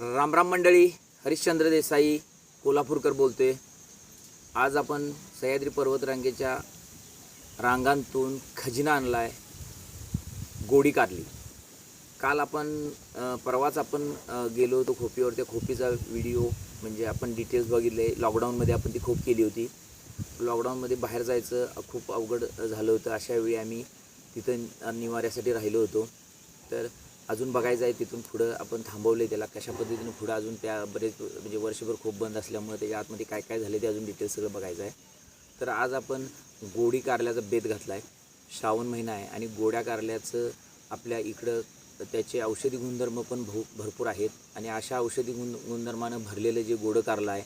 रामराम मंडळी हरिश्चंद्र देसाई कोल्हापूरकर बोलते आज आपण सह्याद्री पर्वतरांगेच्या रांगांतून खजिना आणला आहे गोडी काढली. काल आपण परवाच आपण गेलो होतो खोपीवर त्या खोपीचा व्हिडिओ म्हणजे आपण डिटेल्स बघितले. लॉकडाऊनमध्ये आपण ती खोप केली होती. लॉकडाऊनमध्ये बाहेर जायचं खूप अवघड झालं होतं. अशा वेळी आम्ही तिथं निवाऱ्यासाठी राहिलो होतो. तर अजून बघायचं आहे तिथून पुढं आपण थांबवले त्याला कशा पद्धतीने पुढं अजून त्या बरेच म्हणजे वर्षभर खूप बंद असल्यामुळे त्याच्या आतमध्ये काय काय झाले ते अजून डिटेल्स सगळं बघायचं आहे. तर आज आपण गोडी कारल्याचा बेत घातला आहे श्रावण महिना आहे आणि गोड्या कारल्याचं आपल्या इकडं त्याचे औषधी गुणधर्म पण भू भरपूर आहेत. आणि अशा औषधी गुण गुणधर्मानं भरलेलं जे गोडं कारलं आहे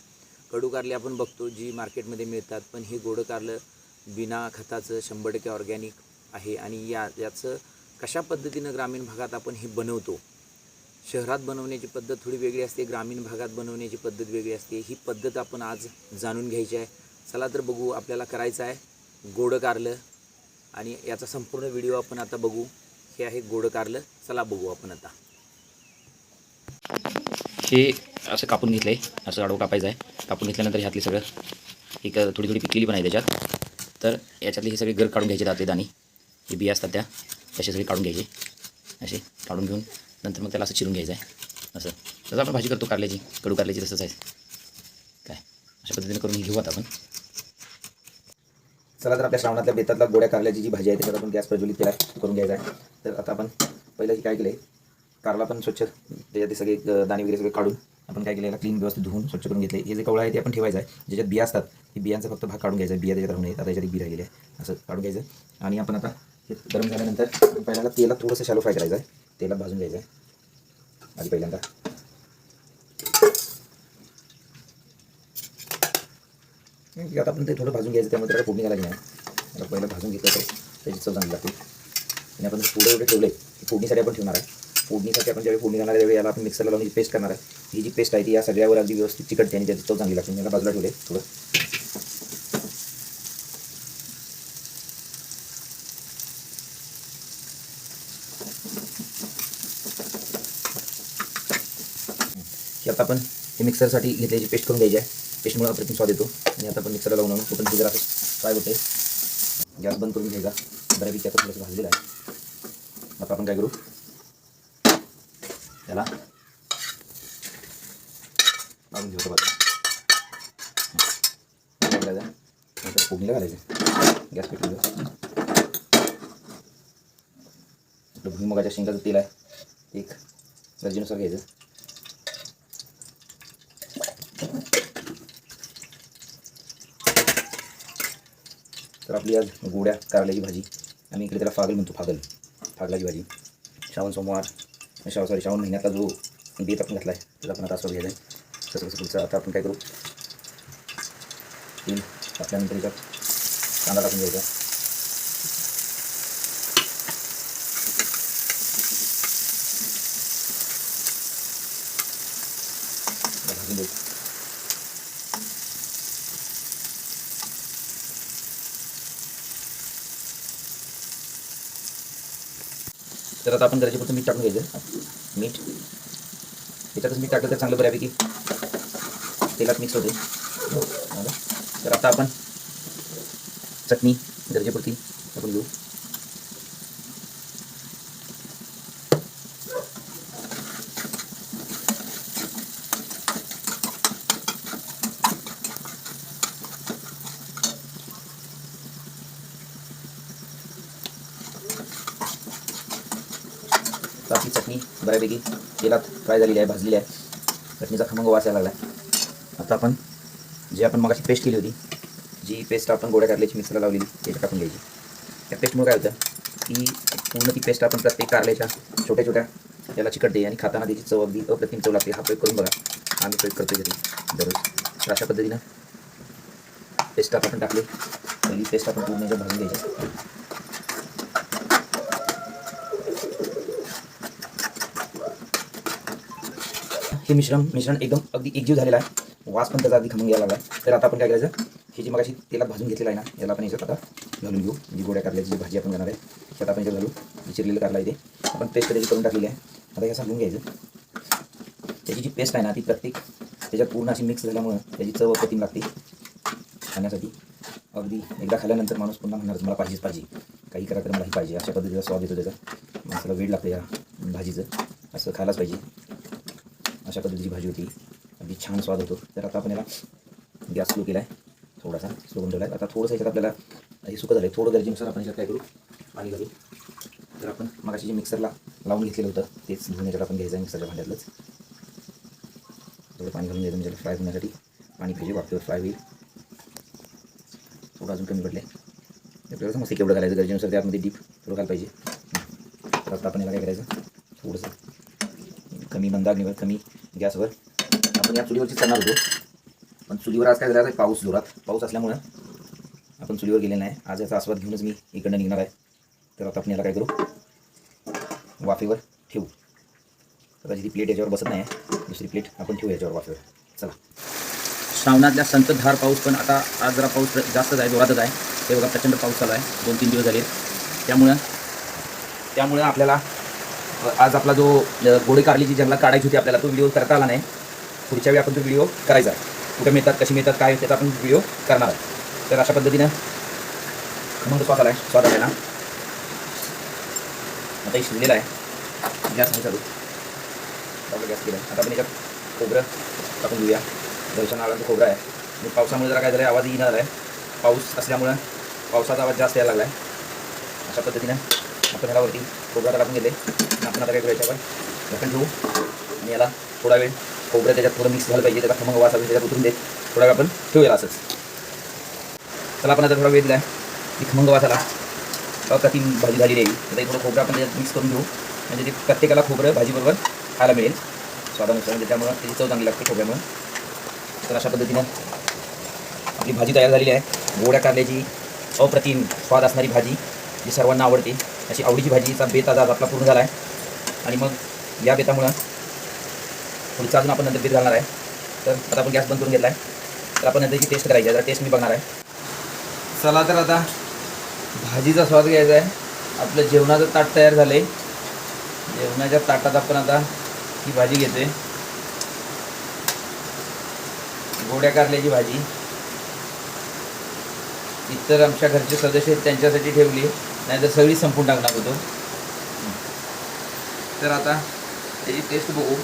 कडू कारले आपण बघतो जी मार्केटमध्ये मिळतात पण हे गोडं कारलं बिना खताचं शंभर टक्के ऑर्गॅनिक आहे. आणि या याचं कशा पद्धतीनं ग्रामीण भागात आपण हे बनवतो? शहरात बनवण्याची पद्धत थोडी वेगळी असते ग्रामीण भागात बनवण्याची पद्धत वेगळी असते. ही पद्धत आपण आज जाणून घ्यायची आहे. चला तर बघू आपल्याला करायचं आहे गोडं कारलं आणि याचा संपूर्ण व्हिडिओ आपण आता बघू. हे आहे गोडं कारलं. चला बघू आपण आता. हे असं कापून घेतलं आहे असं आडवं कापायचं आहे. कापून घेतल्यानंतर ह्यातली सगळं एक थोडी थोडी पिकलेली पण आहे त्याच्यात. तर याच्यातली हे सगळे गर काढून घ्यायचे दाते दाणे हे बिया असतात त्या. कशी सगळी काढून घ्यायची? असे काढून घेऊन नंतर मग त्याला असं चिरून घ्यायचं आहे. असं. तसं आपण भाजी करतो कारल्याची. कडू कारल्याची तसंच आहे. काय? अशा पद्धतीने करून घेऊ आता आपण. चला तर आपल्या श्रावणातल्या बेतातला गोड्या कारल्याची जी भाजी आहे त्याच्यात आपण गॅस प्रज्वलित केला करून घ्यायचा आहे. तर आता आपण पहिलं की काय केलं आहे कारला पण स्वच्छ त्याच्यात ते सगळे दाणे वगैरे सगळे काढून आपण काय केलं क्लीन व्यवस्थित धुवून स्वच्छ करून घेतले हे जे कवळं आहे ते आपण ठेवायचं आहे. ज्याच्यात बिया असतात ती बियांचा फक्त भाग काढून घ्यायचा आहे. बिया त्याच्यात राहून येतात आता बी राहिलेली आहे. असं काढून घ्यायचं. आणि आपण आता हे गरम झाल्यानंतर पहिल्यांदा तेलात थोडंसं शॅलो फ्राय करायचं आहे. तेलात भाजून घ्यायचं आहे. आधी पहिल्यांदा. आता आपण ते थोडं भाजून घ्यायचं त्यामुळे त्याला फोडणी घालायची नाही. पहिलं भाजून घेतलं तर त्याची चव चांगली लागते. आणि आपण पुढे एवढे ठेवले की फोडणीसाठी आपण ठेवणार आहे. फोडणीसाठी आपण ज्यावेळी फोडणी घालणार त्यावेळी याला आपण मिक्सरला लावून पेस्ट करणार आहे ही जी पेस्ट आहे ती या सगळ्यावर अगदी व्यवस्थित चिकटते आणि त्याची चव चांगली लागते. मी याला बाजूला ठेवले थोडं. आता आपण हे मिक्सरसाठी घेतल्याची पेस्ट करून घ्यायची आहे. पेस्टमुळे अप्रतिम स्वाद येतो. आणि आता आपण मिक्सरला लावून आणून तो पण जरा काय होते गॅस बंद करून घ्यायचा. बऱ्यापैकी आता थोडंसं भाजलेलं आहे. आता आपण काय करू? त्याला लावून घेऊ बघा. फोडणीला घालायचं गॅस पेटून आपलं भुईमुगाच्या शेंगाचं तेल आहे. एक गरजेनुसार घ्यायचं. तर आपली आज गोड्या कारल्याची भाजी. आम्ही इकडे त्याला फागल म्हणतो फागल. फागलाची भाजी. श्रावण सोमवार. श्रावण सॉरी श्रावण महिन्यातला जो बेत आपण घातला आहे त्याचा आपण आता आस्वाद घ्यायचा आहे. तसं पुढचं आता आपण काय करू? तीन आपल्यानंतर याच्यात कांदा टाकून घ्यायचा त्याला भाजून घ्यायचं तर आता आपण गरजेपुरतं मीठ टाकून घ्यायचं. मीठ. त्याच्यातच मीठ टाकलं तर चांगलं बऱ्यापैकी तेलात मिक्स होते. तर आता आपण चटणी गरजेपुरती आपण घेऊ तर आपली चटणी बऱ्यापैकी तेलात फ्राय झालेली आहे भाजलेली आहे. चटणीचा खमंग वास यायला लागला आहे आता आपण जे आपण मगाशी पेस्ट केली होती जी पेस्ट आपण गोड्या कारल्याची मिक्सरला लावलेली ते टाकून घ्यायची. त्या पेस्टमुळे काय होतं की पूर्ण ती पेस्ट आपण प्रत्येक कारल्याच्या छोट्या छोट्या त्याला चिकटते आणि खाताना त्याची चव अगदी अप्रतिम चव लागते. हा प्रयोग करून बघा. आम्ही प्रयोग करतो घरी दररोज. तर अशा पद्धतीनं पेस्ट आपण टाकले पहिली पेस्ट आपण पूर्ण भाजून घ्यायची. हे मिश्रण मिश्रण एकदम अगदी एकजीव झालेला आहे. वास पण त्याचा अगदी खमून घ्यायला लागला आहे तर आता आपण काय करायचं? हे जी मगाशी तेलात भाजून घेतलेलं आहे ना याला आपण याच्यात आता घालून घेऊ. जी गोड्या कारल्याची जी भाजी आपण करणार आहे त्यात आपण याच्यात घालू. विचिरलेलं कारला आहे ते आपण पेस्ट त्याची करून टाकलेली आहे. आता हे सांगून घ्यायचं. त्याची जी पेस्ट आहे ना ती प्रत्येक त्याच्यात पूर्ण अशी मिक्स झाल्यामुळं त्याची चव अप्रतिम लागते. खाण्यासाठी. अगदी एकदा खाल्यानंतर माणूस पुन्हा म्हणणार मला पाहिजेच पाहिजे. काही करा तर मला ही पाहिजे. अशा पद्धतीचा स्वाद येतो त्याचा. माणसाला वेळ लागतं या भाजीचं. असं खायलाच पाहिजे. अशा पद्धतीची भाजी होती. अगदी छान स्वाद होतो. तर आता आपण याला गॅस स्लो केला आहे थोडासा स्लो करून ठेवला आहे आता थोडंसं याच्यात आपल्याला हे सुकं झालं आहे थोडं गरजेनुसार आपण याच्यात काय करू? पाणी घालू. तर आपण मगाशी जे मिक्सरला लावून घेतलेलं होतं तेच घेऊन याच्यात आपण घ्यायचं आहे मिक्सरच्या भांड्यातलंच. थोडं पाणी घालून घ्यायचं म्हणजे फ्राय होण्यासाठी. पाणी पाहिजे वाफेवर फ्राय होईल. थोडं अजून कमी पडलं आहे आपल्याला समजते केवढं घालायचं. गरजेनुसार त्यामध्ये डीप थोडं घाल पाहिजे. तर आता आपण याला काय करायचं? थोडंसं कमी मंदार निवड कमी गॅसवर. आपण या चुलीवरचीच करणार होतो. पण चुलीवर आज काय झालं आहे पाऊस जोरात. पाऊस असल्यामुळं आपण चुलीवर गेले नाही. आज याचा आस्वाद घेऊनच मी इकडनं निघणार आहे. तर आता आपण याला काय करू? वाफेवर ठेवू. आता जी प्लेट याच्यावर बसत नाही दुसरी प्लेट आपण ठेवू याच्यावर वाफेवर. चला. श्रावणातल्या संततधार पाऊस पण आता आज जरा पाऊस जास्तच आहे जोरातच आहे. ते बघा प्रचंड पाऊस चालू आहे. दोन तीन दिवस झाले. त्यामुळं त्यामुळं आपल्याला आज आपला जो गोडे काढली कारलीची जंगलात काढायची होती आपल्याला तो व्हिडिओ करता आला नाही. पुढच्या वेळी आपण तो व्हिडिओ करायचा. आहे कुठे मिळतात कशी मिळतात काय त्याचा आपण व्हिडिओ करणार आहे तर अशा पद्धतीनं खमंग स्वाद आला आहे स्वाद आलेला आता हे शिजलेलं आहे. गॅस नाही चालू. आपला गॅस केला. आता आपण याच्यात खोबरं टाकून घेऊया दर्शन आला खोबरं आहे. आणि पावसामुळे जरा काय झालं आहे येणार आहे पाऊस असल्यामुळं पावसाचा आवाज जास्त यायला लागला आहे अशा पद्धतीनं आपण ह्याला वरती खोबरा टाकून गेले आपण आता काय करू याच्यावर ढक्कन ठेवू. आणि याला थोडा वेळ खोबरं त्याच्यात थोडं मिक्स झालं पाहिजे. त्याला खमंग वास असेल त्याच्यात उतरून देत थोडा वेळ आपण ठेवूया असंच. चला आपण आता थोडा वेळ दिला आहे ती खमंग वासाला अप्रतिम भाजी झाली राहील आता थोडं खोबरं आपण त्याच्यात मिक्स करून घेऊ. म्हणजे ते प्रत्येकाला खोबरं भाजीबरोबर खायला मिळेल. स्वादानुसार. म्हणजे त्यामुळं त्याची चव चांगली लागते खोबऱ्यामुळं. तर अशा पद्धतीनं आपली भाजी तयार झालेली आहे. गोड्या कारल्याची अप्रतिम स्वाद असणारी भाजी जी सर्वांना आवडते. अशी आवडीची भाजीचा बेत आज आपला पूर्ण झाला आहे. आणि मग या बेतामुळं पुढचा अजून आपण नंतर बेत घालणार आहे. तर आता आपण गॅस बंद करून घेतला आहे तर आपण नंतर टेस्ट करायची आहे. जरा टेस्ट मी बघणार आहे. चला तर आता भाजीचा स्वाद घ्यायचा आहे. आपलं जेवणाचं ताट तयार झालं आहे जेवणाच्या ताटात आपण आता ही भाजी घेते गोड्या कारल्याची भाजी. इतर आमच्या घरचे सदस्य त्यांच्यासाठी ठेवली. नाहीतर सगळी संपून टाकणार होतो. तर आता त्याची टेस्ट बघू.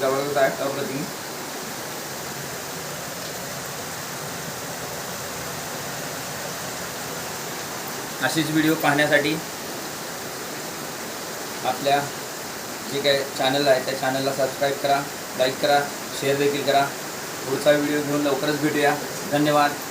जबरदस्त आहे अप्रतिम असेच व्हिडिओ पाहण्यासाठी आपल्या जे काय चॅनल आहे त्या चॅनलला सबस्क्राईब करा लाईक करा शेअर देखील करा. पुढचा व्हिडिओ घेऊन लवकरच भेटूया. धन्यवाद.